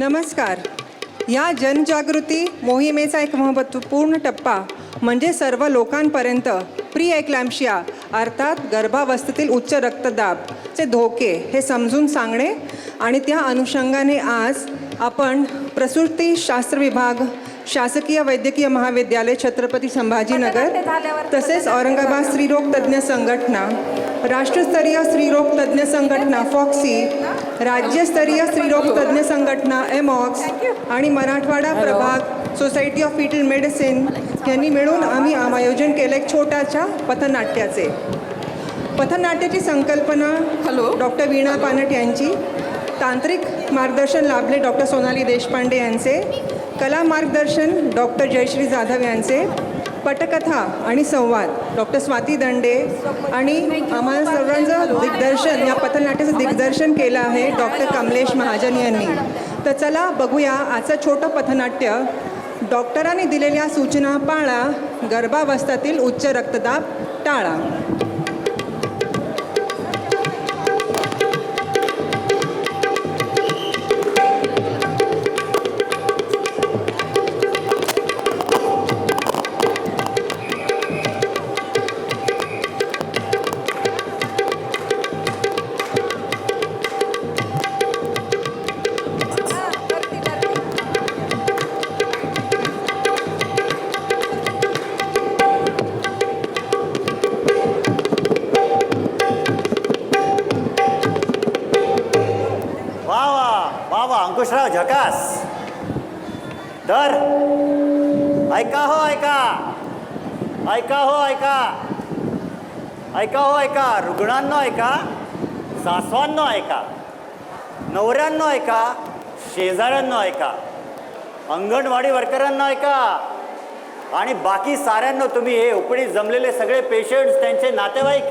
नमस्कार. या जनजागृती मोहिमेचा एक महत्त्वपूर्ण टप्पा म्हणजे सर्व लोकांपर्यंत प्री एक्लॅम्शिया अर्थात गर्भावस्थेतील उच्च रक्तदाबचे धोके हे समजून सांगणे आणि त्या अनुषंगाने आज आपण प्रसूतीशास्त्र विभाग शासकीय वैद्यकीय महाविद्यालय छत्रपती संभाजीनगर तसेच औरंगाबाद स्त्रीरोग तज्ज्ञ संघटना राष्ट्रस्तरीय स्त्रीरोग तज्ज्ञ संघटना फॉक्सी राज्यस्तरीय स्त्रीरोग तज्ज्ञ संघटना एमॉक्स आणि मराठवाडा प्रभाग सोसायटी ऑफ फिटल मेडिसिन यांनी मिळून आम्ही आम- आयोजन केलं एक छोट्याच्या पथनाट्याचे. पथनाट्याची संकल्पना हॅलो डॉक्टर वीणा पानट यांची तांत्रिक मार्गदर्शन लाभले डॉक्टर सोनाली देशपांडे यांचे कला मार्गदर्शन डॉक्टर जयश्री जाधव यांचे पटकथा आणि संवाद. डॉक्टर स्वाती दंडे आणि आम्हाला सर्वांचं दिग्दर्शन या पथनाट्याचं दिग्दर्शन केलं आहे डॉक्टर कमलेश महाजन यांनी. तर चला बघूया आजचं छोटं पथनाट्य. डॉक्टरांनी दिलेल्या सूचना पाळा. गर्भावस्थातील उच्च रक्तदाब टाळा. ऐका हो ऐका. ऐका हो ऐका. रुग्णांनो ऐका. सासवांनो ऐका. नवऱ्यांनो ऐका. शेजाऱ्यांनो ऐका. अंगणवाडी वर्करांना ऐका. आणि बाकी साऱ्यांना तुम्ही हे उपडी जमलेले सगळे पेशंट्स त्यांचे नातेवाईक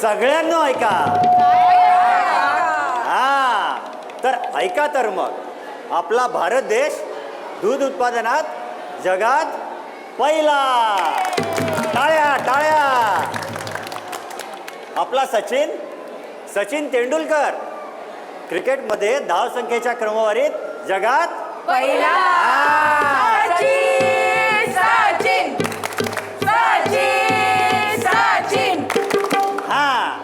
सगळ्यांना ऐका. हा. तर ऐका तर मग. आपला भारत देश दूध उत्पादनात जगात पहिला. टाळ्या टाळ्या. आपला सचिन सचिन तेंडुलकर. क्रिकेटमध्ये धाव संख्येच्या क्रमवारीत जगात पहिला. सचिन सचिन. सचिन सचिन. हा.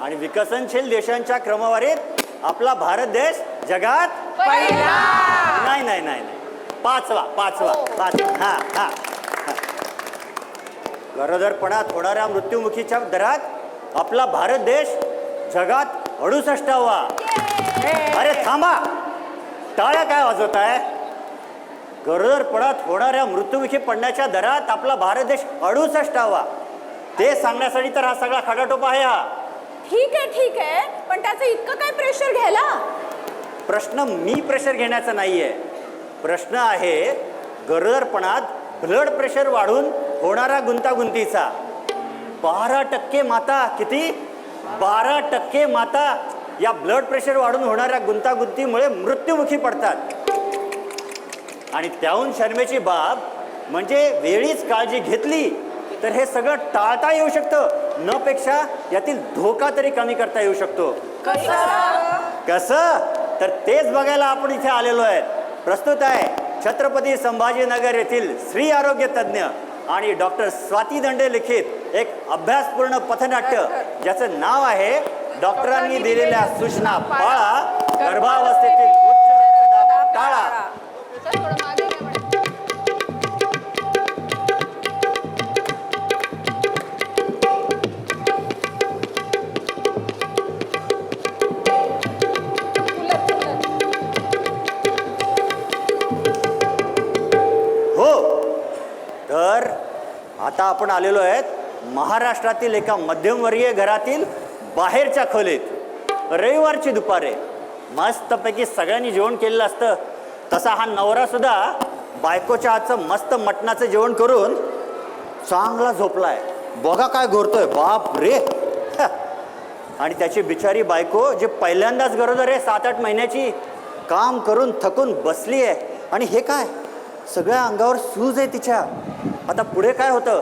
आणि विकसनशील देशांच्या क्रमवारीत आपला भारत देश जगात पहिला. नाही नाही नाही नाही. पाचवा पाचवा. पाच हा हा. गरोदरपणात होणाऱ्या मृत्युमुखीच्या दरात आपला भारत देश जगात अडुसष्टावा. अरे थांबा. टाळ्या काय वाजवत आहे गरोदरपणात होणाऱ्या मृत्युमुखी पडण्याच्या दरात आपला भारत देश अडुसष्टावा. ते सांगण्यासाठी तर हा सगळा खटाटोपा आहे हा. ठीक आहे ठीक आहे. पण त्याचं इतकं काय प्रेशर घ्यायला? प्रश्न मी प्रेशर घेण्याचा नाहीये. प्रश्न आहे गरोदरपणात ब्लड प्रेशर वाढून होणारा गुंतागुंतीचा. बारा टक्के माता किती? बारा टक्के माता या ब्लड प्रेशर वाढून होणाऱ्या गुंतागुंतीमुळे मृत्युमुखी पडतात. आणि त्याहून शर्मेची बाब म्हणजे वेळीच काळजी घेतली तर हे सगळं टाळता येऊ शकतं. न पेक्षा यातील धोका तरी कमी करता येऊ शकतो. कसं? तर तेच बघायला आपण इथे आलेलो आहे प्रस्तुत आहे छत्रपती संभाजीनगर येथील स्त्री आरोग्य तज्ज्ञ आणि डॉक्टर स्वाती दंडे लिखित एक अभ्यासपूर्ण पथनाट्य ज्याचं नाव आहे डॉक्टरांनी दिलेल्या सूचना पाळा गर्भावस्थेतील उच्च रक्तदाब टाळा. आपण आलेलो आहेत महाराष्ट्रातील एका मध्यमवर्गीय घरातील बाहेरच्या खोलीत. रविवारची दुपारे. मस्तपैकी सगळ्यांनी जेवण केलेलं असतं. तसा हा नवरा सुद्धा बायकोच्या हातचं मस्त मटणाचं जेवण करून चांगला झोपलाय. बघा काय घोरतोय. बाप रे! आणि त्याची बिचारी बायको जे पहिल्यांदाच गरोदर आहे सात आठ महिन्याची काम करून थकून बसली आहे आणि हे काय? सगळ्या अंगावर सूज आहे तिच्या. आता पुढे काय होतं?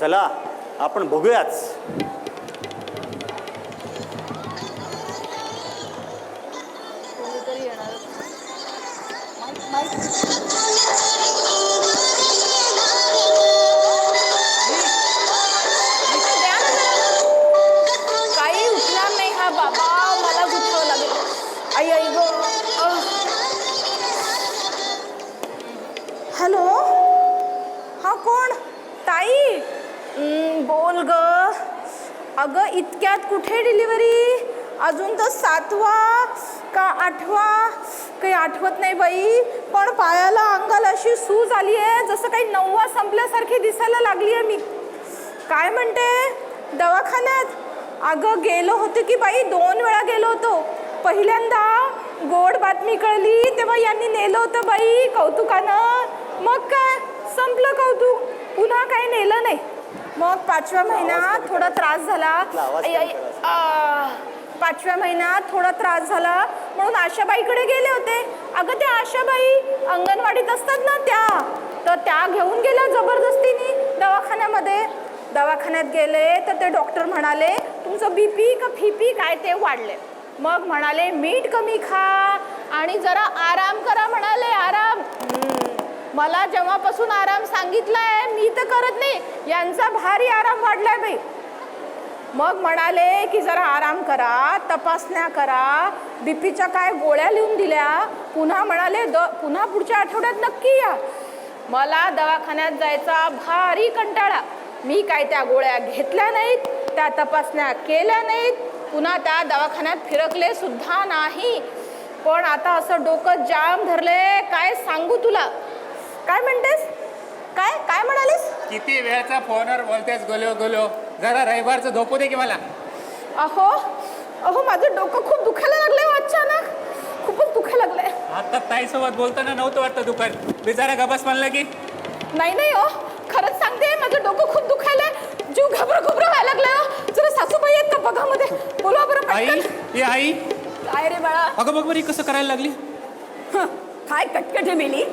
चला आपण बघूयाच. इथं बाई पण पायाला अंगाला अशी सूज आली आहे जसं काही नववा संपल्यासारखी दिसायला लागली आहे मी. काय म्हणते? दवाखान्यात? अगं गेलो होतो की बाई दोन वेळा गेलो होतो. पहिल्यांदा गोड बातमी कळली तेव्हा यांनी नेलं होतं बाई कौतुकानं. मग काय? संपलं कौतुक. पुन्हा काही नेलं नाही. मग पाचव्या महिन्यात थोडा त्रास झाला. पाचव्या महिन्यात थोडा त्रास झाला. म्हणून आशाबाईकडे गेले होते. अगं त्या आशाबाई अंगणवाडीत असतात ना त्या तर त्या घेऊन गेल्या जबरदस्तीने दवाखान्यामध्ये. दवाखान्यात गेले तर ते डॉक्टर म्हणाले तुमचं बीपी का फीपी काय ते वाढले. मग म्हणाले मीठ कमी खा आणि जरा आराम करा म्हणाले आराम. मला जेव्हापासून आराम सांगितलाय मी तर करत नाही. यांचा भारी आराम वाढलाय बाई. मग म्हणाले की जरा आराम करा तपासण्या करा. बीपीच्या काय गोळ्या लिहून दिल्या? पुन्हा म्हणाले द पुन्हा पुढच्या आठवड्यात नक्की या. मला दवाखान्यात जायचा भारी कंटाळा. मी काय त्या गोळ्या घेतल्या नाहीत त्या तपासण्या केल्या नाहीत. पुन्हा त्या दवाखान्यात फिरकले सुद्धा नाही. पण आता असं डोकं जाम धरले काय सांगू तुला? काय म्हणतेस? काय काय म्हणालीस? किती वेळचा फोनवर बोलतेस गोलो गोलो जरा रविवारचं झोपू दे की मला अहो अहो माझं डोकं खूप दुखायला लागलंय हो अचानक. खूपच दुखायला लागलंय. आता ताईसोबत बोलताना नव्हतं वाटतं दुपार जरा गबस म्हणलं की नाही नाही हो. खरंच सांगते माझं डोकं खूप दुखायलंय. जीव घाबरं घुबरं व्हायला लागलाय हो. जरा सासूबाई आहेत का बघा मध्ये. बोलवा बरं आई पटकन. ए आई. काय रे बाळा? अगं बघ बरी कसं करायला लागली? हं, काय कटकट मेली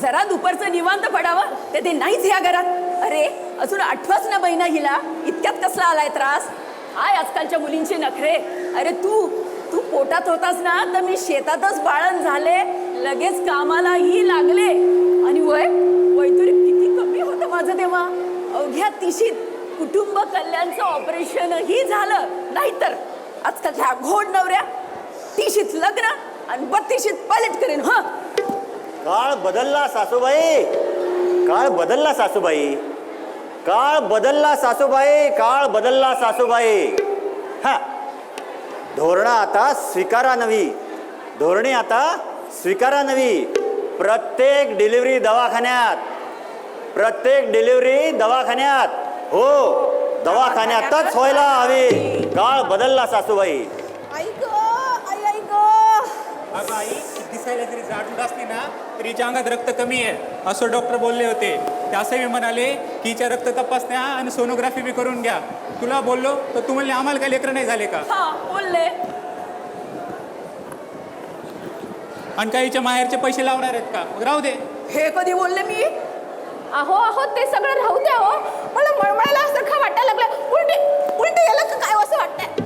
जरा दुपारचं निवांत पडावं ते ते नाहीच या घरात. अरे अजून आठवाच ना बहिणा हिला. इतक्यात कसला आलाय त्रास? हाय आजकालच्या मुलींचे नखरे. अरे तू तू पोटात होतास ना तर मी शेतातच बाळण झाले. लगेच कामालाही लागले. आणि वय वय किती कमी होतं माझं तेव्हा. अवघ्या तिशीत कुटुंब कल्याणचं ऑपरेशनही झालं. नाहीतर आजकालच्या घोड नवऱ्या तिशीत लग्न आणि बत्तीशीत पायलट करेन ह. काळ बदलला सासूबाई. काळ बदलला सासूबाई. काळ बदलला सासूबाई काळ बदलला सासूबाई. हा. धोरणं आता स्वीकारा नवी धोरणे आता स्वीकारा नवी प्रत्येक डिलिव्हरी दवाखान्यात. प्रत्येक डिलिव्हरी दवाखान्यात. हो दवाखान्यातच व्हायला हवी. काळ बदलला सासूबाई. दिसायला जरी जाडूड असली ना तरी अंगात रक्त कमी आहे असं डॉक्टर बोलले होते. ते असं मी म्हणाले की हिच्या रक्त तपासण्या आणि सोनोग्राफी बी करून घ्या. तुला बोललो तर तू म्हणले आम्हाला काय लेकरं नाही झाले का? हा बोलले. आणि काही हिच्या माहेरचे पैसे लावणार आहेत का? मग राहू दे. हे कधी बोलले मी? अहो अहो ते सगळं राहू द्या हो. मला मळमळायला असं वाटायला लागलं? उलटी उलटी याला का काय असं वाटतंय?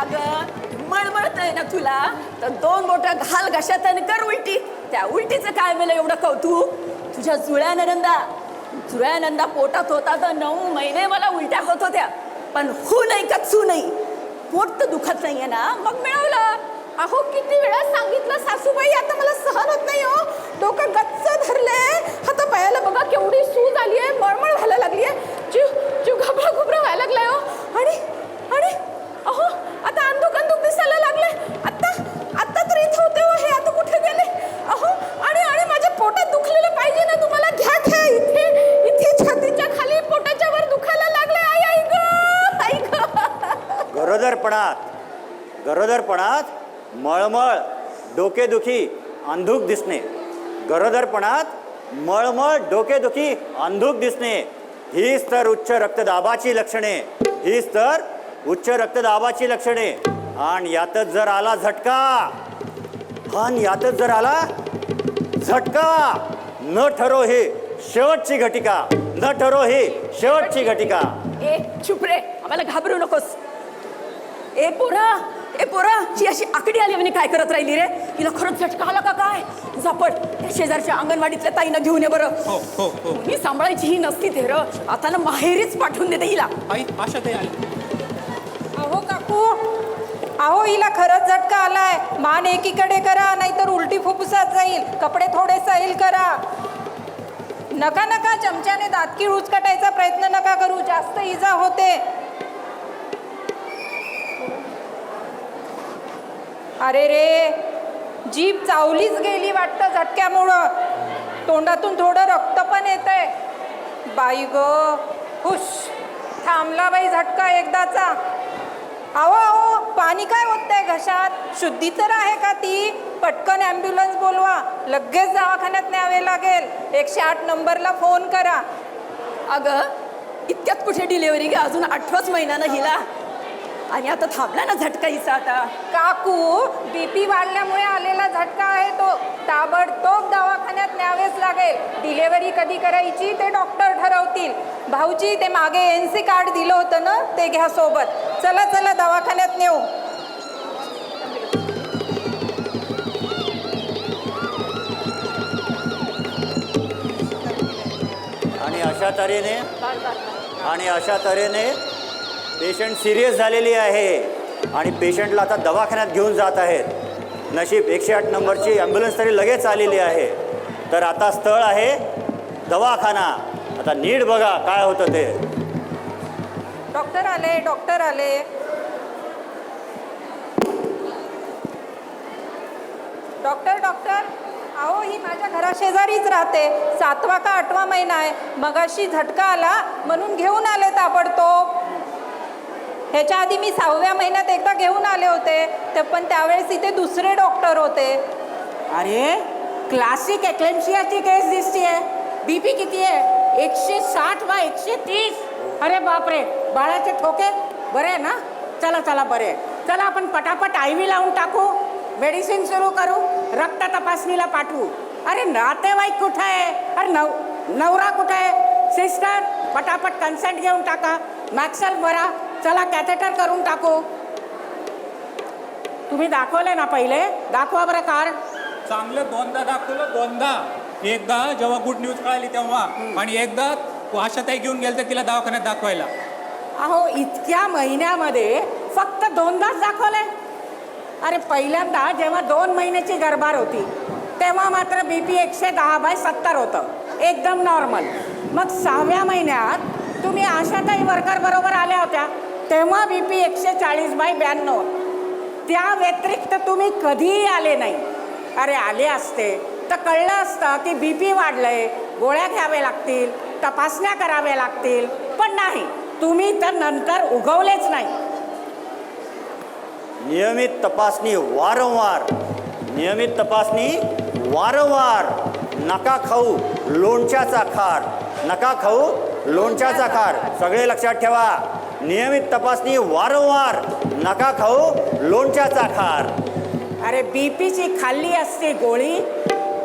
अगं मळमळतंय ना तुला? तर दोन बोटं घाल घशात आणि कर उलटी. त्या उलटीचं काय मला एवढं कौतुक? तुझ्या जुळ्या नंदा जुळ्या पोटात होता तर नऊ महिने मला उलट्या होत होत्या. पण हू नाही का चू नाही. पोट तर दुखत नाहीये ना. मग मिळवलं. अहो किती वेळा सांगितलं सासूबाई आता मला सहन होत नाही हो. डोकं गच्च धरले. आता पायाला बघा केवढी सूज आली आहे मळमळ व्हायला लागली आहे जीव जीव घाबरा घुबरा व्हायला लागलाय हो. आणि गरोदरपणात. गरोदरपणात मळमळ डोकेदुखी अंधूक दिसणे. गरोदरपणात मळमळ डोकेदुखी अंधूक दिसणे. हीच तर उच्च रक्तदाबाची लक्षणे. हीच तर उच्च रक्तदाबाची लक्षणे. आणि यातच जर आला झटका. आणि यातच जर आला झटका. न ठरो हे शेवटची घटिका. न ठरो हे शेवटची घटिका. ए चुप रे. आम्हाला घाबरू नकोस. ए पोरा ए पोरा ही अशी आकडी आली म्हणे काय करत राहिली रे? हिला खरंच झटका आला का काय? त्या शेजारच्या अंगणवाडीतल्या ताईनं घेऊन ये बरं. हो हो हो. मी सांभाळायची ही नसती ते र. आता ना माहेरीच पाठवून देते हिला. आई आशा ताई आली. अहो काकू. अहो हिला खरंच झटका आलाय. मान एकीकडे करा नाहीतर उलटी फुफ्फुसात जाईल. कपडे थोडे सैल करा. नका नका चमच्याने दातकी उचकटायचा प्रयत्न नका करू. जास्त इजा होते. अरे रे जीभ चावलीच गेली वाटतं झटक्यामुळं. तोंडातून थोडं रक्त पण येतंय. बाई ग हुश. थांबला बाई झटका एकदाचा. अहो अहो पाणी काय होत आहे घशात? शुद्धी तर आहे का ती? पटकन ॲम्ब्युलन्स बोलवा. लगेच दवाखान्यात न्यावे लागेल. एकशे आठ नंबरला फोन करा. अगं इतक्यात कुठे डिलेवरी घ्या? अजून आठवाच महिन्यानं हिला. आणि आता थांबला ना झटका हिचा आता. काकू बीपी वाढल्यामुळे आलेला झटका आहे तो. ताबडतोब दवाखान्यात न्यावेच लागेल. डिलेवरी कधी करायची ते डॉक्टर ठरवतील. भाऊजी ते मागे एन सी कार्ड दिलं होतं ना ते घ्या सोबत. चला चला दवाखान्यात नेऊ. आणि अशा तऱ्हेने आणि अशा तऱ्हेने पेशंट सिरियस झालेली आहे आणि पेशंटला आता दवाखान्यात घेऊन जात आहेत. नशीब एकशे आठ नंबरची ॲम्ब्युलन्स तरी लगेच आलेली आहे. तर आता स्थळ आहे दवाखाना. आता नीट बघा काय होतं ते. डॉक्टर आले डॉक्टर आले. Doctor doctor. अहो ही माझ्या घराशेजारीच राहते. सातवा का आठवा महिना आहे. मगाशी झटका आला म्हणून घेऊन आले ताबडतोब. ह्याच्या आधी मी सहाव्या महिन्यात एकदा घेऊन आले होते तर पण त्यावेळेस इथे दुसरे डॉक्टर होते. अरे क्लासिक एक्लेम्शियाची केस दिसतीये. बीपी किती आहे एकशे साठ वा एकशे तीस. अरे बापरे बाळाचे ठोके? बरे आहे ना? चला चला बरे. चला आपण पटापट आय व्ही लावून टाकू. मेडिसिन सुरू करू. रक्त तपासणीला पाठवू. अरे नातेवाईक कुठं आहे? अरे नव नवरा कुठं आहे? सिस्टर पटापट कन्सेंट घेऊन टाका. मॅक्सल बरा चला कॅथेटर करून टाकू. तुम्ही दाखवले ना पहिले? दाखवा बरं कार्ड चांगलं दोनदा दाखवलं दोनदा. एकदा जेव्हा गुड न्यूज कळाली तेव्हा. आणि एकदा आशा ताई घेऊन गेलं तर तिला दवाखान्यात दाखवायला. अहो इतक्या महिन्यामध्ये फक्त दोनदाच दाखवले. अरे पहिल्यांदा जेव्हा दोन महिन्याची गर्भार होती तेव्हा मात्र बी पी एकशे दहा बाय सत्तर होतं. एकदम नॉर्मल मग सहाव्या महिन्यात तुम्ही आशाताई वर्कर बरोबर आल्या होत्या. तेव्हा बी पी एकशे चाळीस बाय ब्याण्णव. त्या व्यतिरिक्त तुम्ही कधीही आले नाही. अरे आले असते. तर कळलं असतं की बी पी वाढलं आहे गोळ्या घ्याव्या लागतील. तपासण्या कराव्या लागतील. पण नाही. तुम्ही तर नंतर उगवलेच नाही. नियमित तपासणी वारंवार. नियमित तपासणी वारंवार. नका खाऊ लोणच्याचा खार. नका खाऊ लोणच्याचा खार. सगळे लक्षात ठेवा. नियमित तपासणी वारंवार नका खाऊ लोणच्याचा खार. अरे बीपीची खाल्ली असते गोळी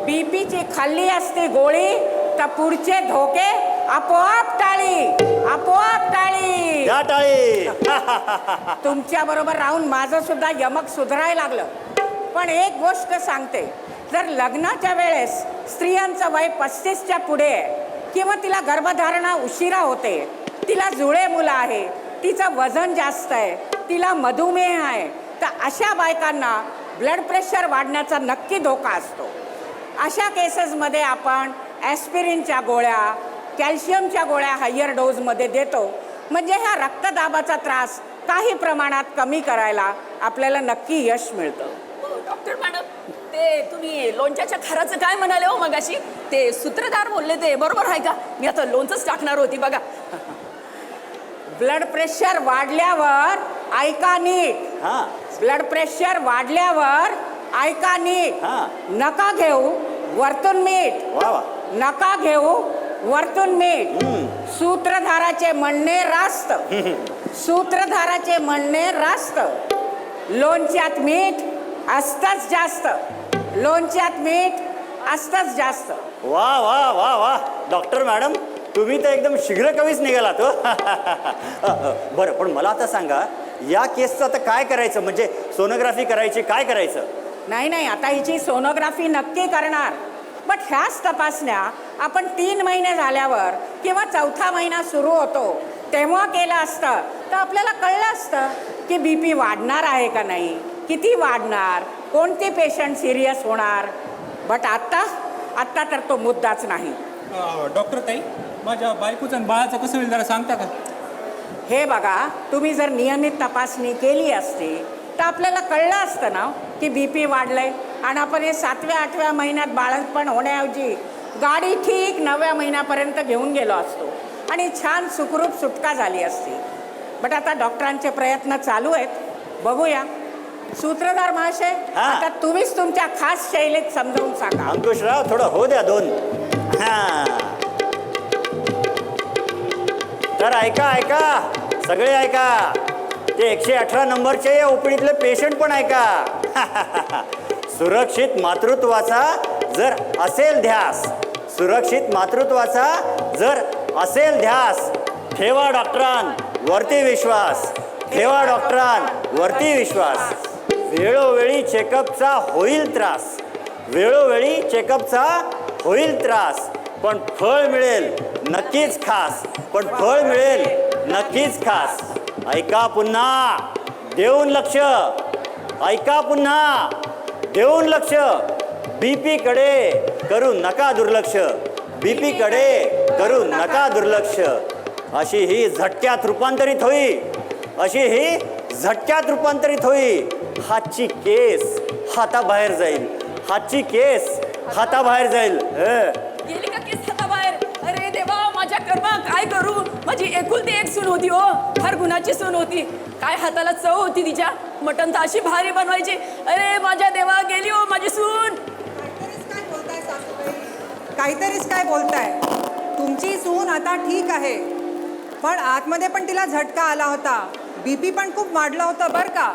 बीपीची खाल्ली असते गोळी तर पुढचे धोके आपोआप टाळी आपोआप टाळी. टाळी. तुमच्या बरोबर राहून माझं सुद्धा यमक सुधारायला लागलं. पण एक गोष्ट सांगते जर लग्नाच्या वेळेस स्त्रियांचं वय पस्तीसच्या पुढे आहे किंवा तिला गर्भधारणा उशिरा होते तिला जुळे मुलं आहे तिचं वजन जास्त आहे तिला मधुमेह आहे तर अशा बायकांना ब्लड प्रेशर वाढण्याचा नक्की धोका असतो. अशा केसेसमध्ये आपण ॲस्पिरिनच्या गोळ्या कॅल्शियमच्या गोळ्या हायर डोजमध्ये देतो. म्हणजे ह्या रक्तदाबाचा त्रास काही प्रमाणात कमी करायला आपल्याला नक्की यश मिळतं. हो, डॉक्टर मॅडम ते तुम्ही लोणच्याच्या खाराचं काय म्हणाले हो मगाशी? ते सूत्रधार बोलले ते बरोबर आहे का? मी आता लोणचंच टाकणार होती बघा. ब्लड प्रेशर वाढल्यावर ऐका नीट. हां. ब्लड प्रेशर वाढल्यावर ऐका नीट. हां. नका घेऊ वरतून मीठ. वा वा. नका घेऊ वरतून मीठ. सूत्रधाराचे म्हणणे रास्त. सूत्रधाराचे म्हणणे रास्त. लोणच्यात मीठ असतंच जास्त. लोणच्यात मीठ असतंच जास्त. वा वा वा वा. डॉक्टर मॅडम तुम्ही तर एकदम शीघ्र कवीच निघालात हो. बरं पण मला आता सांगा या केसचं आता काय करायचं? म्हणजे सोनोग्राफी करायची काय करायचं? नाही नाही आता हिची सोनोग्राफी नक्की करणार. बट ह्याच तपासण्या आपण तीन महिने झाल्यावर किंवा चौथा महिना सुरू होतो तेव्हा केलं असतं. तर आपल्याला कळलं असतं की बी पी वाढणार आहे का नाही किती वाढणार कोणते पेशंट सिरियस होणार. बट आत्ता आत्ता तर तो मुद्दाच नाही. डॉक्टर ताई? माझ्या बायकोचं आणि बाळाचं कसं होईल जरा सांगता का? हे बघा तुम्ही जर नियमित तपासणी केली असती तर आपल्याला कळलं असतं ना की बी पी वाढलंय. आणि आपण हे सातव्या आठव्या महिन्यात बाळणपण होण्याऐवजी गाडी ठीक नवव्या महिन्यापर्यंत घेऊन गेलो असतो. आणि छान सुखरूप सुटका झाली असती. बट आता डॉक्टरांचे प्रयत्न चालू आहेत. बघूया. सूत्रधार महाशय हा. आता तुम्हीच तुमच्या खास शैलीत समजावून सांगा. अंकुशराव थोडं हो द्या दोन. हा. तर ऐका ऐका. सगळे ऐका. ते एकशे अठरा नंबरचे या ओपीडीतले पेशंट पण ऐका. सुरक्षित मातृत्वाचा जर असेल ध्यास सुरक्षित मातृत्वाचा जर असेल ध्यास ठेवा डॉक्टरां वरती विश्वास. ठेवा डॉक्टरां वरती विश्वास. वेळोवेळी चेकअपचा होईल त्रास. वेळोवेळी चेकअपचा होईल त्रास. पण फळ मिळेल नक्कीच खास पण फळ मिळेल नक्कीच खास. ऐका पुन्हा देऊन लक्ष. ऐका पुन्हा देऊन लक्ष. बीपी कडे करू नका दुर्लक्ष. बीपी कडे करू नका दुर्लक्ष. अशी ही झटक्यात रूपांतरित होई. अशी ही झटक्यात रूपांतरित होई. हातची केस हाताबाहेर जाईल. हातची केस हाताबाहेर जाईल. माझी एकुलती एक सून होती हो. फार गुणाची सून होती. काय हाताला चव होती तिच्या? मटण तर अशी भारी बनवायची. अरे माझ्या देवा गेली हो माझी सून. काहीतरीच काय बोलताय तुमची सून आता ठीक आहे. पण आतमध्ये पण तिला झटका आला होता. बीपी पण खूप वाढलं होतं बरं का.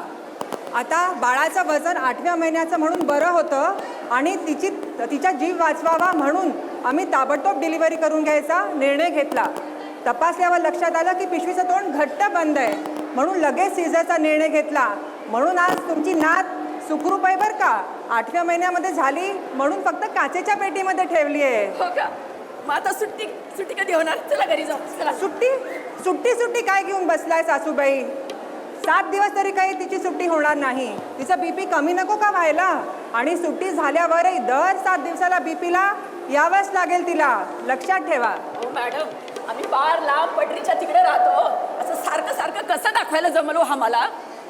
आता बाळाचं वजन आठव्या महिन्याचं म्हणून बरं होतं आणि तिची तिचा जीव वाचवावा म्हणून आम्ही ताबडतोब डिलिव्हरी करून घ्यायचा निर्णय घेतला. तपासल्यावर लक्षात आलं की पिशवीचं तोंड घट्ट बंद आहे. म्हणून लगेच सीझरचा निर्णय घेतला. म्हणून आज तुमची नात सुखरूप आहे बरं का? आठव्या महिन्यामध्ये झाली म्हणून फक्त काचेच्या पेटीमध्ये ठेवली आहे. हो का? मग आता सुट्टी सुट्टी कधी होणार? चला घरी जाऊ. चला. सुट्टी? सुट्टी सुट्टी काय घेऊन बसलाय सासूबाई? सात दिवस तरी काही तिची सुट्टी होणार नाही. तिचं बीपी कमी नको का व्हायला? आणि सुट्टी झाल्यावरही दर सात दिवसाला बीपीला यावंच लागेल तिला. लक्षात ठेवा. हो मॅडम. आम्ही फार लांब पटरीच्या तिकडे राहतो. असं सारखं सारखं कसं दाखवायला जमलो हा मला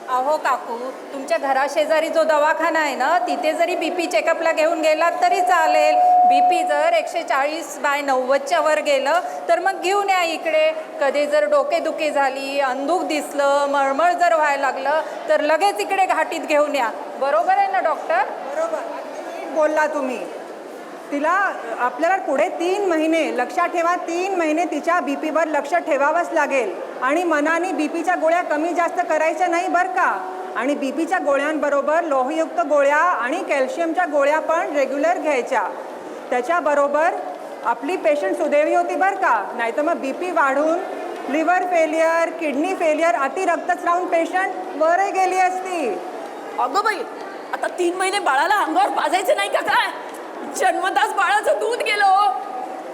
अहो काकू तुमच्या घराशेजारी जो दवाखाना आहे ना तिथे जरी बी पी चेकअपला घेऊन गेलात तरी चालेल. बी पी जर एकशे चाळीस बाय नव्वदच्या वर गेलं तर मग घेऊन या इकडे. कधी जर डोकेदुखी झाली अंधूक दिसलं मळमळ जर व्हायला लागलं तर लगेच इकडे घाटीत घेऊन या. बरोबर आहे ना डॉक्टर? बरोबर. बोलला तुम्ही. तिला आपल्याला पुढे तीन महिने लक्षात ठेवा तीन महिने तिच्या बी पीवर लक्ष ठेवावंच लागेल. आणि मनाने बी पीच्या गोळ्या कमी जास्त करायच्या नाही बरं का? आणि बी पीच्या गोळ्यांबरोबर लोहयुक्त गोळ्या आणि कॅल्शियमच्या गोळ्या पण रेग्युलर घ्यायच्या. त्याच्याबरोबर आपली पेशंट सुदैवी होती बरं का? नाहीतर मग बी पी वाढून लिव्हर फेलियर किडनी फेलियर अति रक्तस्रावून पेशंट बरे गेली असती. अगं बाई आता तीन महिने बाळाला अंगावर पाजायचं नाही का काय? जन्मताच बाळाचं दूध गेलो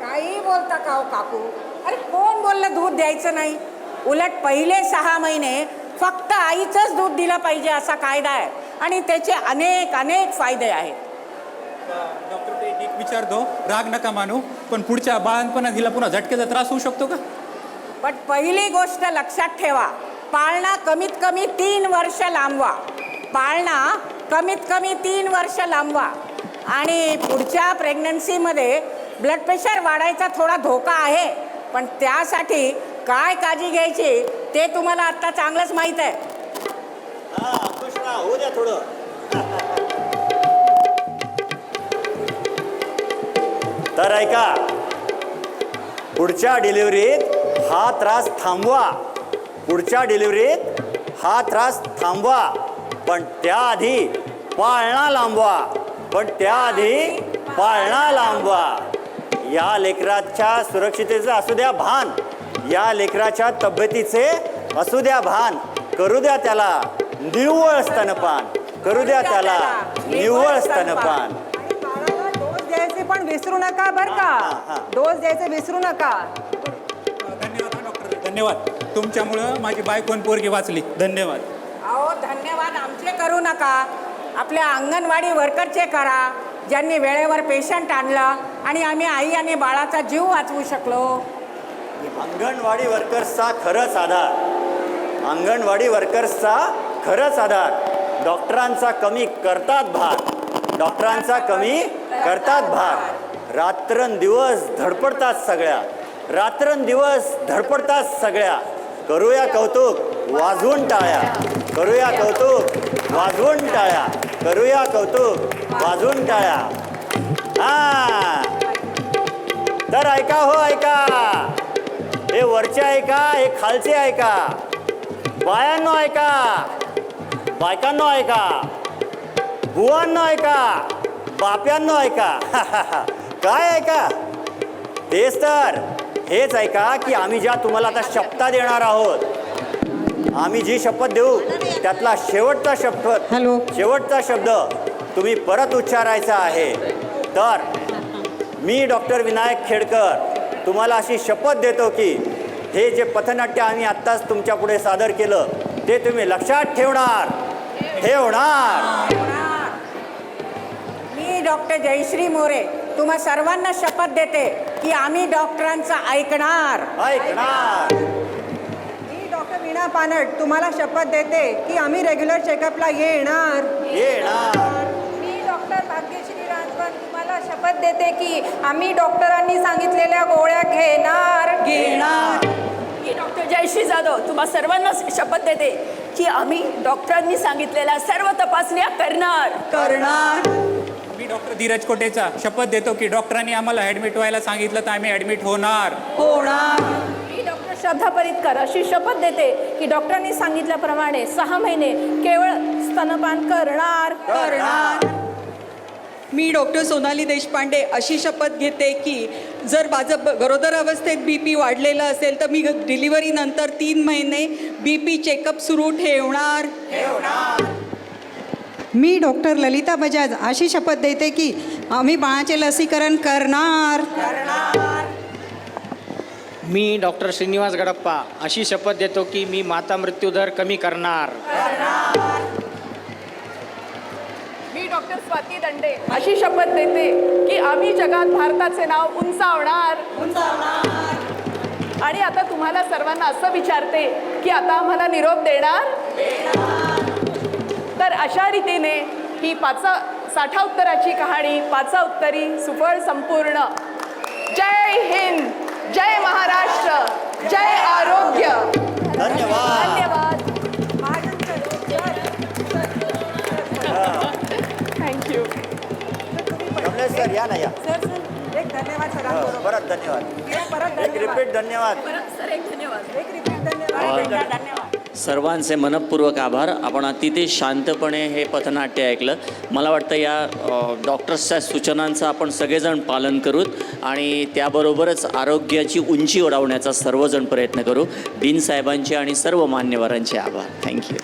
काही बोलता का हो काकू? अरे कोण बोललं दूध द्यायचं नाही? उलट पहिले सहा महिने फक्त आईचंच दूध दिलं पाहिजे असा कायदा आहे. आणि त्याचे अनेक अनेक फायदे आहेत. डॉक्टर ते एक विचारतो राग नका मानू. पण पुढच्या बाळणपणात हिला पुन्हा झटक्याचा त्रास होऊ शकतो का? पण पहिली गोष्ट लक्षात ठेवा. पाळणा कमीत कमी तीन वर्ष लांबवा. पाळणा कमीत कमी तीन वर्ष लांबवा. आणि पुढच्या प्रेग्नन्सीमध्ये ब्लड प्रेशर वाढायचा थोडा धोका आहे. पण त्यासाठी काय काळजी घ्यायची ते तुम्हाला आत्ता चांगलंच माहीत आहे. हा द्या थोडं. तर ऐका पुढच्या डिलिव्हरीत हा त्रास थांबवा. पुढच्या डिलिव्हरीत हा त्रास थांबवा. पण त्याआधी पाळणा लांबवा. पण त्याआधी पाळणा लांबवा. या लेकराच्या सुरक्षितेचं असू द्या भान. या लेकराच्या तब्येतीचे असू द्या भान. करू द्या त्याला निव्वळ स्तनपान. करू द्या त्याला निव्वळ स्तनपान. डोस द्यायचे पण विसरू नका बर. का. डोस द्यायचे विसरू नका. धन्यवाद डॉक्टर. धन्यवाद. तुमच्यामुळं माझी बायको आणि पोरगी वाचली. धन्यवाद. अहो धन्यवाद. आमचे करू नका. आपल्या अंगणवाडी वर्करचे करा. ज्यांनी वेळेवर पेशंट आणला आणि आम्ही आई आणि बाळाचा जीव वाचवू शकलो. अंगणवाडी वर्कर्सचा खरंच आधार अंगणवाडी वर्कर्सचा खरंच आधार डॉक्टरांचा कमी करतात भाग डॉक्टरांचा कमी करतात भाग रात्रंदिवस धडपडतात सगळ्या. रात्रंदिवस धडपडतात सगळ्या. करूया कौतुक. वाजवून टाळ्या. करूया कौतुक. वाजवून टाळ्या. करूया कौतुक. वाजवून टाळ्या. हा. तर ऐका हो ऐका. हे वरचे ऐका हे खालचे ऐका. बायांनो ऐका. बायकांनो ऐका. बुवांनो ऐका. बाप्यांनो ऐका. काय ऐका? तेच तर. हेच ऐका की आम्ही ज्या तुम्हाला आता शपथा देणार आहोत आम्ही जी शपथ देऊ त्यातला शेवटचा शपथ हॅलो. शेवटचा शब्द तुम्ही परत उच्चारायचा आहे. तर मी डॉक्टर विनायक खेडकर तुम्हाला अशी शपथ देतो की हे जे पथनाट्य आम्ही आत्ताच तुमच्यापुढे सादर केलं ते तुम्ही लक्षात ठेवणार. ठेवणार मी डॉक्टर जयश्री मोरे तुम्हा सर्वांना शपथ देते की आम्ही डॉक्टरांचं ऐकणार. ऐकणार. वीणा पानट तुम्हाला शपथ देते की आम्ही रेग्युलर चेकअपला येणार. येणार. मी डॉक्टर भाग्यश्री राजवन तुम्हाला शपथ देते की आम्ही डॉक्टरांनी सांगितलेल्या गोळ्या घेणार. घेणार. मी डॉक्टर जयश्री जाधव तुम्हा सर्वांना शपथ देते की आम्ही डॉक्टरांनी सांगितलेल्या सर्व तपासण्या करणार. करणार. मी डॉक्टर धीरज कोटेचा शपथ देतो की डॉक्टरांनी आम्हाला ॲडमिट व्हायला सांगितलं तर आम्ही ॲडमिट होणार. होणार. श्रद्धा परितकर अशी शपथ देते की डॉक्टरांनी सांगितल्याप्रमाणे सहा महिने केवळ स्तनपान करणार. करणार. मी डॉक्टर सोनाली देशपांडे अशी शपथ घेते की जर माझं गरोदर अवस्थेत बी पी वाढलेलं असेल तर मी डिलिव्हरीनंतर तीन महिने बी पी चेकअप सुरू ठेवणार. मी डॉक्टर ललिता बजाज अशी शपथ देते की आम्ही बाळाचे लसीकरण करणार. मी डॉक्टर श्रीनिवास गडप्पा अशी शपथ देतो की मी माता मृत्यूदर कमी करणार. मी डॉक्टर स्वाती दंडे अशी शपथ देते की आम्ही जगात भारताचे नाव उंचावणार. आणि आता तुम्हाला सर्वांना असं विचारते की आता आम्हाला निरोप देणार? तर अशा रीतीने ही पाचा साठा उत्तराची कहाणी पाचा उत्तरी सुफळ संपूर्ण. जय हिंद! जय महाराष्ट्र जय आरोग्य. धन्यवाद. धन्यवाद थँक्यू कमलेश सर या ना या. सर सर एक धन्यवाद हो, सरांबरोबर परत धन्यवाद. परत एक रिपीट धन्यवाद. सर एक धन्यवाद. एक रिपीट धन्यवाद. सर्वांचे मनपूर्वक आभार. आपण अतिशय शांतपणे हे पथनाट्य ऐकलं. मला वाटतं या डॉक्टर्सच्या सूचनांचं आपण सगळेजण पालन करूत आणि त्याबरोबरच आरोग्याची उंची ओढावण्याचा सर्वजण प्रयत्न करू. डीन साहेबांचे आणि सर्व मान्यवरांचे आभार. थँक्यू